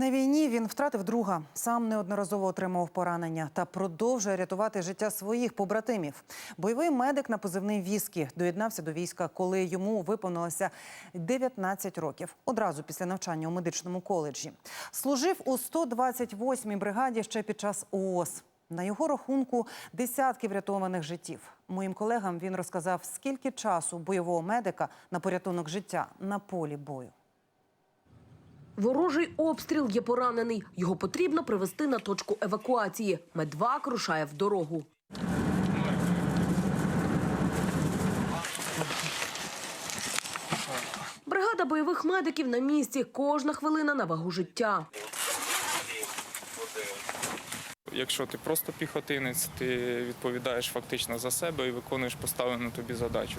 На війні він втратив друга, сам неодноразово отримав поранення та продовжує рятувати життя своїх побратимів. Бойовий медик на позивний Віскі доєднався до війська, коли йому виповнилося 19 років. Одразу після навчання у медичному коледжі. Служив у 128-й бригаді ще під час ООС. На його рахунку десятки врятованих життів. Моїм колегам він розказав, скільки часу бойового медика на порятунок життя на полі бою. Ворожий обстріл є поранений. Його потрібно привести на точку евакуації. Медвак рушає в дорогу. Бригада бойових медиків на місці. Кожна хвилина на вагу життя. Якщо ти просто піхотинець, ти відповідаєш фактично за себе і виконуєш поставлену тобі задачу.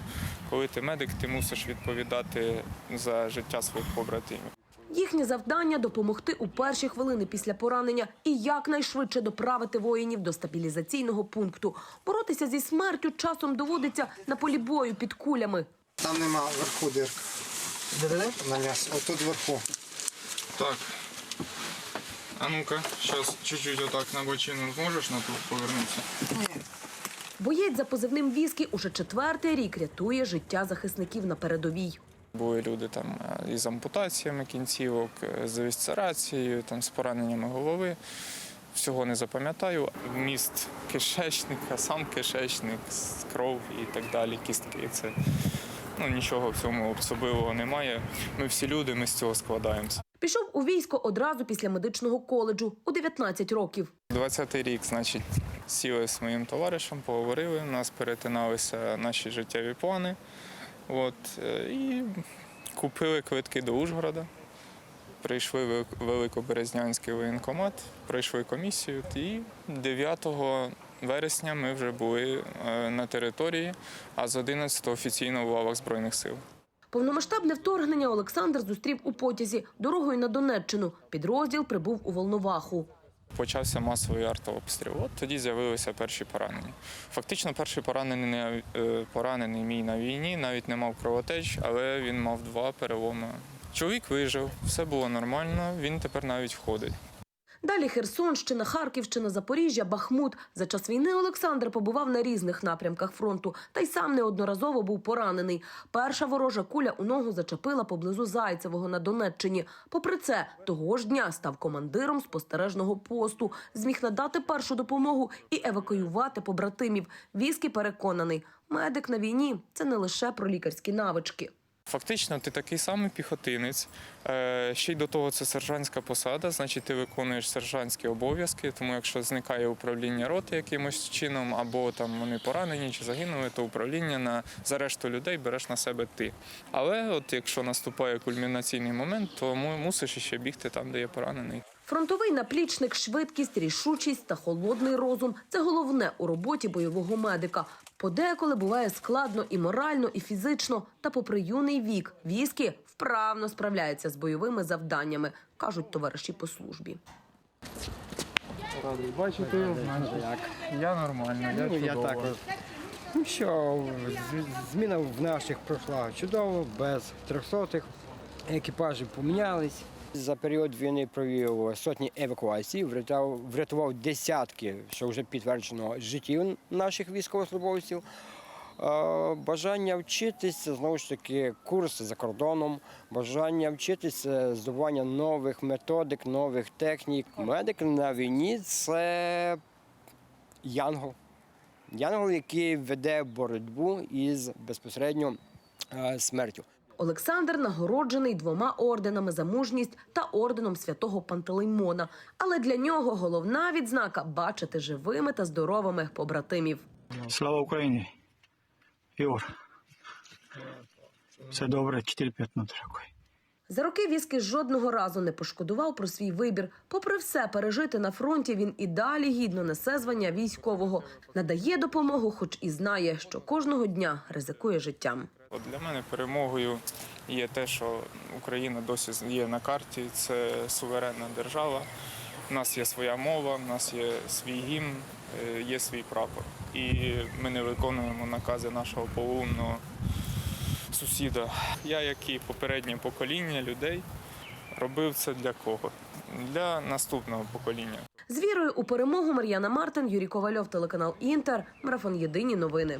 Коли ти медик, ти мусиш відповідати за життя своїх побратимів. Їхнє завдання допомогти у перші хвилини після поранення і якнайшвидше доправити воїнів до стабілізаційного пункту. Боротися зі смертю часом доводиться на полі бою під кулями. Там нема вверху дирка. На м'ясо. Отут вверху. Так. А ну-ка, зараз чуть-чуть отак на бочину зможеш на ту повернутися? Боєць за позивним віскі уже четвертий рік рятує життя захисників на передовій. Були люди там е, із ампутаціями кінцівок, е, з вісцерацією, там з пораненнями голови. Всього не запам'ятаю. Вміст кишечника, сам кишечник, кров і так далі, кістки. Це ну, нічого в цьому особливого немає. Ми всі люди, ми з цього складаємося. Пішов у військо одразу після медичного коледжу у 19 років. 20-й рік, значить, сіли з моїм товаришем, поговорили, нас перетиналися наші життєві плани. От, е, і купили квитки до Ужгорода. Прийшли в Великоберезнянський воєнкомат, пройшли комісію, і 9 вересня ми вже були е, на території, а з 11 офіційно в лавах Збройних сил. Повномасштабне вторгнення Олександр зустрів у потязі дорогою на Донеччину. Підрозділ прибув у Волноваху. Почався масовий артобстріл. От тоді з'явилися перші поранені. Фактично, перший поранений, не- е, поранений мій на війні, навіть не мав кровотеч, але він мав два переломи. Чоловік вижив, все було нормально, він тепер навіть входить. Далі Херсонщина, Харківщина, Запоріжжя, Бахмут. За час війни Олександр побував на різних напрямках фронту, та й сам неодноразово був поранений. Перша ворожа куля у ногу зачепила поблизу Зайцевого на Донеччині. Попри це, того ж дня став командиром спостережного посту, зміг надати першу допомогу і евакуювати побратимів. Віскі переконаний, медик на війні це не лише про лікарські навички. Фактично, ти такий самий піхотинець. Е, Ще й до того це сержантська посада, значить ти виконуєш сержантські обов'язки. Тому якщо зникає управління роти якимось чином, або там вони поранені чи загинули, то управління на за решту людей береш на себе ти. Але от якщо наступає кульмінаційний момент, то му- мусиш іще бігти там, де є поранений. Фронтовий наплічник, швидкість, рішучість та холодний розум це головне у роботі бойового медика. Подеколи буває складно і морально, і фізично. Та, попри юний вік, віскі вправно справляється з бойовими завданнями, кажуть товариші по службі. Радий бачити, я нормально, я Ну, я так. Ну що, зміна в наших пройшла чудово, без трьохсотих. Екіпажі помінялись. За період війни провів сотні евакуацій, врятував, десятки, що вже підтверджено, життів наших військовослужбовців. Е, Бажання вчитися, знову ж таки, курси за кордоном, бажання вчитися, здобування нових методик, нових технік. Медик на війні це янгол. Янгол, який веде боротьбу із безпосередньо е, смертю. Олександр нагороджений двома орденами за мужність та орденом святого Пантелеймона. Але для нього головна відзнака бачити живими та здоровими побратимів. Слава Україні! Ігор. Все добре, 4-5 на дорогой. За роки віскі жодного разу не пошкодував про свій вибір. Попри все пережити на фронті, він і далі гідно несе звання військового, надає допомогу, хоч і знає, що кожного дня ризикує життям. От для мене перемогою є те, що Україна досі є на карті. Це суверенна держава. У нас є своя мова, у нас є свій гімн, е, є свій прапор. І ми не виконуємо накази нашого полумного сусіда. Я, як і попереднє покоління людей, робив це для кого? для наступного покоління. З вірою у перемогу Мар'яна Мартин, Юрій Ковальов, телеканал Інтер, марафон Єдині новини.